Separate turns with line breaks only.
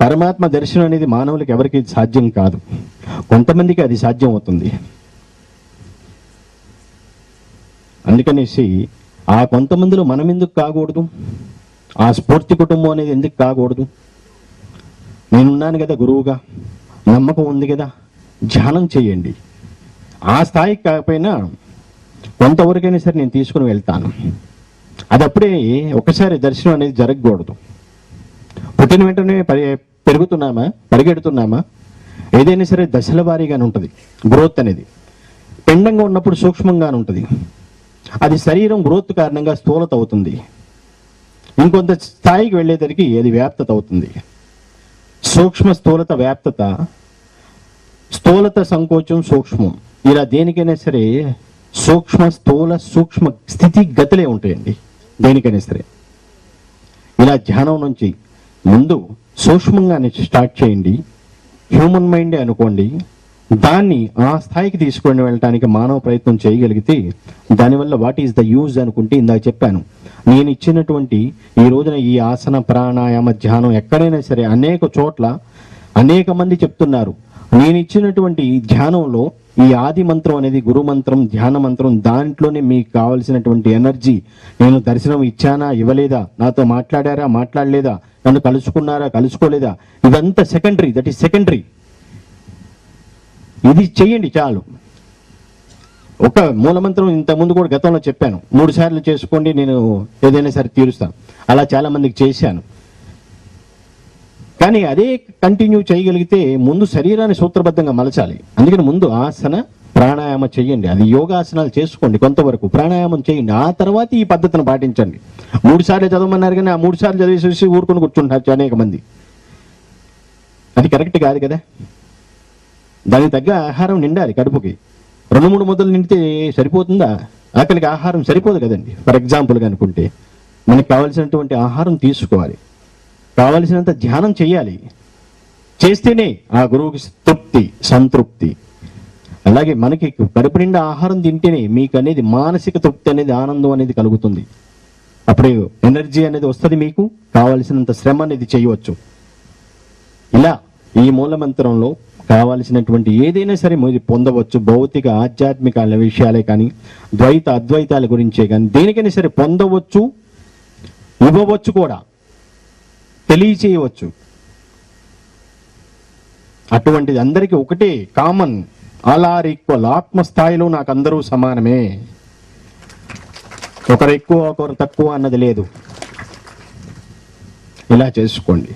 పరమాత్మ దర్శనం అనేది మానవులకు ఎవరికి సాధ్యం కాదు. కొంతమందికి అది సాధ్యం అవుతుంది అందుకనేసి ఆ కొంతమందిలో మనం ఎందుకు కాకూడదు? ఆ స్ఫూర్తి కుటుంబం అనేది ఎందుకు కాకూడదు? నేనున్నాను కదా గురువుగా. నమ్మకం ఉంది కదా. ధ్యానం చేయండి. ఆ స్థాయికి కాకపోయినా కొంతవరకైనా సరే నేను తీసుకుని వెళ్తాను. అది అప్పుడే ఒకసారి దర్శనం అనేది జరగకూడదు. పుట్టిన వెంటనే పరి పెరుగుతున్నామా? పరిగెడుతున్నామా? ఏదైనా సరే దశల వారీగానే ఉంటుంది. గ్రోత్ అనేది. పిండంగా ఉన్నప్పుడు సూక్ష్మంగానే ఉంటుంది. అది శరీరం గ్రోత్ కారణంగా స్థూలత అవుతుంది. ఇంకొంత స్థాయికి వెళ్ళేసరికి అది వ్యాప్తత అవుతుంది. సూక్ష్మ స్థూలత వ్యాప్తత స్థూలత సంకోచం సూక్ష్మం. ఇలా దేనికైనా సరే సూక్ష్మ స్థూల సూక్ష్మ స్థితి గతులే ఉంటాయండి. దేనికైనా సరే. ఇలా ధ్యానం నుంచి ముందు సూక్ష్మంగానే స్టార్ట్ చేయండి. హ్యూమన్ మైండే అనుకోండి. దాన్ని ఆ స్థాయికి తీసుకొని వెళ్ళటానికి మానవ ప్రయత్నం చేయగలిగితే దానివల్ల వాట్ ఈస్ ద యూజ్ అనుకుంటే ఇందాక చెప్పాను. నేను ఇచ్చినటువంటి ఈ రోజున ఈ ఆసన ప్రాణాయామ ధ్యానం ఎక్కడైనా సరే అనేక చోట్ల అనేక మంది చెప్తున్నారు. నేను ఇచ్చినటువంటి ధ్యానంలో ఈ ఆది మంత్రం అనేది గురు మంత్రం ధ్యాన మంత్రం దాంట్లోనే మీకు కావలసినటువంటి ఎనర్జీ నేను దర్శనం ఇచ్చానా ఇవ్వలేదా నాతో మాట్లాడారా మాట్లాడలేదా నన్ను కలుసుకున్నారా కలుసుకోలేదా? ఇదంతా సెకండరీ దట్ ఈస్ సెకండరీ ఇది చెయ్యండి చాలు. ఒక మూలమంత్రం ఇంత ముందు కూడా గతంలో చెప్పాను. మూడు సార్లు చేసుకోండి నేను ఏదైనా సరే తీరుస్తాను అలా చాలా మందికి చేశాను. కానీ అదే కంటిన్యూ చేయగలిగితే ముందు శరీరాన్ని సూత్రబద్ధంగా మలచాలి. అందుకని ముందు ఆసన ప్రాణాయామం చేయండి. అది యోగాసనాలు చేసుకోండి కొంతవరకు. ప్రాణాయామం చేయండి. ఆ తర్వాత ఈ పద్ధతిని పాటించండి. మూడు సార్లు చదవమన్నారు కానీ ఆ మూడు సార్లు చదివేసేసి ఊరుకొని కూర్చుంటారు అనేక మంది. అది కరెక్ట్ కాదు కదా? దానికి తగ్గ ఆహారం నిండాలి కడుపుకి. రెండు మూడు ముద్దలు నిండితే సరిపోతుందా? ఆకలికి ఆహారం సరిపోదు కదండి. ఫర్ ఎగ్జాంపుల్గా అనుకుంటే మనకి కావలసినటువంటి ఆహారం తీసుకోవాలి. కావలసినంత ధ్యానం చేయాలి. చేస్తేనే ఆ గురువుకి తృప్తి సంతృప్తి. అలాగే మనకి కడుపు నిండా ఆహారం తింటేనే మీకు అనేది మానసిక తృప్తి అనేది ఆనందం అనేది కలుగుతుంది. అప్పుడు ఎనర్జీ అనేది వస్తుంది మీకు కావలసినంత శ్రమ అనేది చేయవచ్చు. ఇలా ఈ మూలమంత్రంలో కావలసినటువంటి ఏదైనా సరే మీరు పొందవచ్చు. భౌతిక ఆధ్యాత్మిక విషయాలే కానీ ద్వైత అద్వైతాల గురించే కానీ దేనికైనా సరే పొందవచ్చు ఇవ్వవచ్చు కూడా తెలియచేయవచ్చు. అటువంటిది అందరికీ ఒకటే కామన్. ఆల్ ఆర్ ఈక్వల్ ఆత్మస్థాయిలో నాకు అందరూ సమానమే. ఒకరు ఎక్కువ ఒకరు తక్కువ అన్నది లేదు. ఇలా చేసుకోండి.